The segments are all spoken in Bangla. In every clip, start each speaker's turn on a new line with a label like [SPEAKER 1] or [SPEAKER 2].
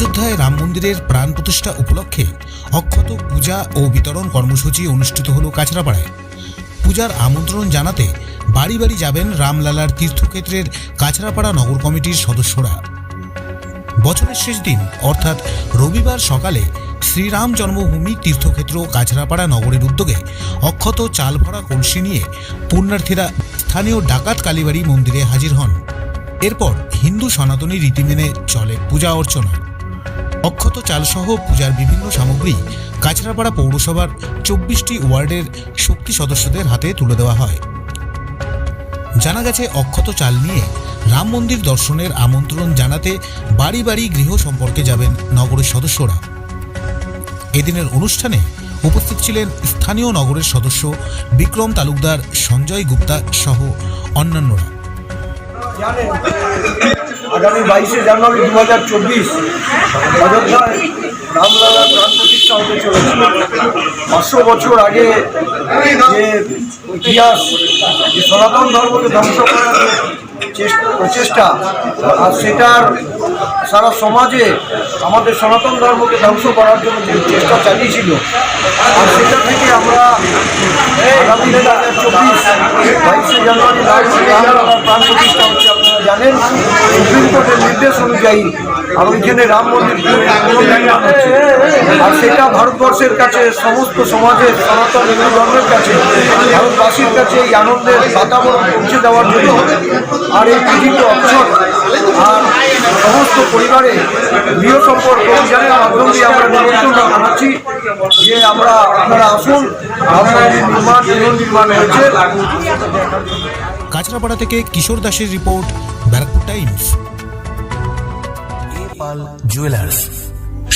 [SPEAKER 1] অযোধ্যায় রাম মন্দিরের প্রাণ প্রতিষ্ঠা উপলক্ষে অক্ষত পূজা ও বিতরণ কর্মসূচি অনুষ্ঠিত হল কাছড়াপাড়ায়। পূজার আমন্ত্রণ জানাতে বাড়ি বাড়ি যাবেন রামলালার তীর্থক্ষেত্রের কাছড়াপাড়া নগর কমিটির সদস্যরা। বছরের শেষ দিন, অর্থাৎ রবিবার সকালে শ্রীরাম জন্মভূমি তীর্থক্ষেত্র কাছড়াপাড়া নগরের উদ্যোগে অক্ষত চাল ভরা কলসি নিয়ে পুণ্যার্থীরা স্থানীয় ডাকাত কালীবাড়ি মন্দিরে হাজির হন। এরপর হিন্দু সনাতনী রীতি মেনে চলে পূজা অর্চনা। অক্ষত চালসহ পূজার বিভিন্ন সামগ্রী কাছড়াপাড়া পৌরসভার চব্বিশটি ওয়ার্ডের শক্তি সদস্যদের হাতে তুলে দেওয়া হয়। জানা গেছে, অক্ষত চাল নিয়ে রাম মন্দির দর্শনের আমন্ত্রণ জানাতে বাড়ি বাড়ি গৃহ সম্পর্কে যাবেন নগরের সদস্যরা। এদিনের অনুষ্ঠানে উপস্থিত ছিলেন স্থানীয় নগরের সদস্য বিক্রম তালুকদার, সঞ্জয় গুপ্তা সহ অন্যান্যরা।
[SPEAKER 2] আগামী বাইশে জানুয়ারি দু হাজার চব্বিশ অযোধ্যায় রামলালার প্রাণ প্রতিষ্ঠা হতে চলেছে পাঁচশো বছর আগে যে ইতিহাস সনাতন ধর্মকে ধ্বংস করার চেষ্টা প্রচেষ্টা আর সেটার সারা সমাজে আমাদের সনাতন ধর্মকে ধ্বংস করার জন্য যে চেষ্টা চালিয়েছিল, আর সেটা থেকে আমরা আগামী দু হাজার চব্বিশ বাইশে জানুয়ারি প্রাণ প্রতিষ্ঠা হচ্ছে, আপনারা জানেন। সুপ্রিম কোর্টের নির্দেশ অনুযায়ী আর এখানে রাম মন্দির আর সেটা ভারতবর্ষের কাছে, সমস্ত সমাজের, সনাতন হিন্দু ধর্মের কাছে, ভারতবাসীর কাছে এই আনন্দের বাতাবরণ পৌঁছে দেওয়ার জন্য। আর এই পৃথিবী অবসর আর সমস্ত পরিবারে গৃহ সম্পর্ক অভিযানের মাধ্যম দিয়ে আমরা নিমন্ত্রণ জানাচ্ছি যে আমরা আপনারা আসুন মন্দির নির্মাণ গৃহ নির্মাণ হয়েছে।
[SPEAKER 1] কাছড়াপাড়া থেকে কিশোর দাসের report Barrackpore times.
[SPEAKER 3] Pal jewellers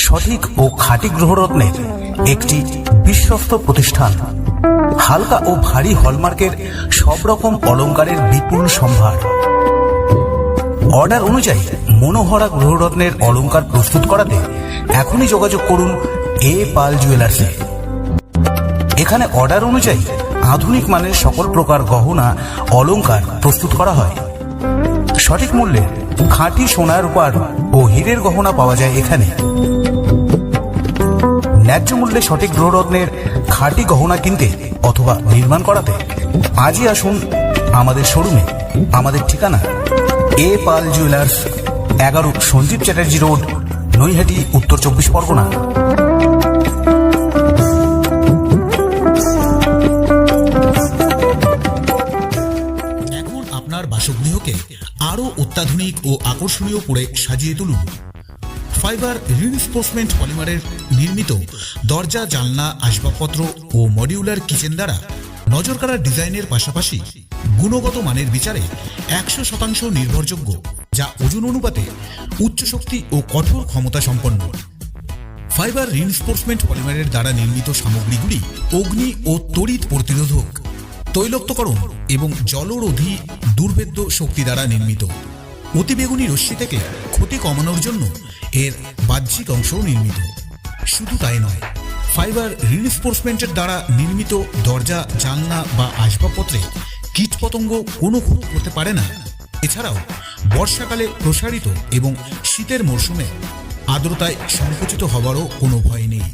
[SPEAKER 3] সঠিক ও খাঁটি গ্রহরত্নের একটি বিশ্বস্ত প্রতিষ্ঠান। হালকা ও ভারী হলমার্কের সব রকম অলংকারের বিপুল সম্ভার। অর্ডার অনুযায়ী মনোহরা গ্রহরত্নের অলংকার প্রস্তুত করাতে এখনই যোগাযোগ করুন এ পাল জুয়েলার্সে এখানে অর্ডার অনুযায়ী আধুনিক মানের সকল প্রকার গহনা, অলংকার প্রস্তুত করা হয়। সঠিক মূল্যে খাঁটি সোনার উপর ও হীরের গহনা পাওয়া যায় এখানে। ন্যায্য মূল্যে সঠিক গ্রহরত্নের খাঁটি গহনা কিনতে অথবা নির্মাণ করাতে আজই আসুন আমাদের শোরুমে, আমাদের ঠিকানা। এ পাল জুয়েলার্স, এগারো সঞ্জীব চ্যাটার্জি রোড, নৈহাটি, উত্তর চব্বিশ পরগনা।
[SPEAKER 1] এখন আপনার বাসগৃহকে আরও অত্যাধুনিক ও আকর্ষণীয় করে সাজিয়ে তুলুন। ফাইবার রিইনফোর্সমেন্ট পলিমারের নির্মিত দরজা, জানলা, আসবাবপত্র ও মডিউলার কিচেন দ্বারা নজর কাড়া ডিজাইনের পাশাপাশি গুণগত মানের বিচারে একশো শতাংশ নির্ভরযোগ্য, যা ওজন অনুপাতে উচ্চ শক্তি ও কঠোর ক্ষমতা সম্পন্ন। ফাইবার রিইনফোর্সমেন্ট পলিমারের দ্বারা নির্মিত সামগ্রীগুলি অগ্নি ও তড়িৎ প্রতিরোধক, তৈলক্তকরণ এবং জলরোধী দুর্ভেদ্য শক্তি দ্বারা নির্মিত। অতিবেগুনি রশ্মি থেকে ক্ষতি কমানোর জন্য এর বাহ্যিক অংশও নির্মিত। শুধু তাই নয়, ফাইবার রিইনফোর্সমেন্টের দ্বারা নির্মিত দরজা, জানলা বা আসবাবপত্রে কীটপতঙ্গ কোনো ক্ষতি করতে পারে না। এছাড়াও, বর্ষাকালে প্রসারিত এবং শীতের মরশুমে আর্দ্রতায় সংকুচিত হওয়ারও কোনো ভয় নেই।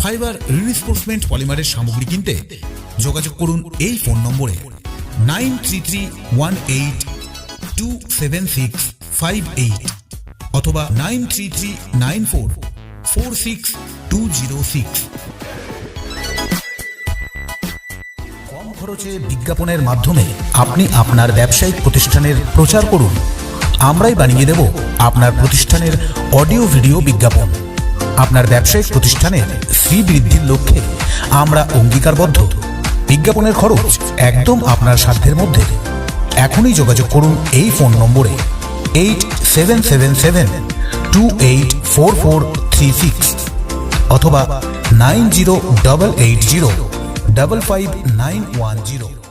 [SPEAKER 1] ফাইবার রিইনফোর্সমেন্ট পলিমারের সামগ্রী কিনতে যোগাযোগ করুন এই ফোন নম্বরে nine three three one eight two seven six five eight অথবা nine three three nine four four six two zero six.
[SPEAKER 3] খরচে বিজ্ঞাপনের মাধ্যমে আপনি আপনার ব্যবসায়িক প্রতিষ্ঠানের প্রচার করুন। আমরাই বানিয়ে দেব আপনার প্রতিষ্ঠানের অডিও ভিডিও বিজ্ঞাপন। আপনার ব্যবসায়িক প্রতিষ্ঠানের শ্রী বৃদ্ধির লক্ষ্যে আমরা অঙ্গীকারবদ্ধ। বিজ্ঞাপনের খরচ একদম আপনার সাধ্যের মধ্যে। এখনই যোগাযোগ করুন এই ফোন নম্বরে eight seven seven seven two eight four four three six অথবা nine zero double eight zero. Double five nine one zero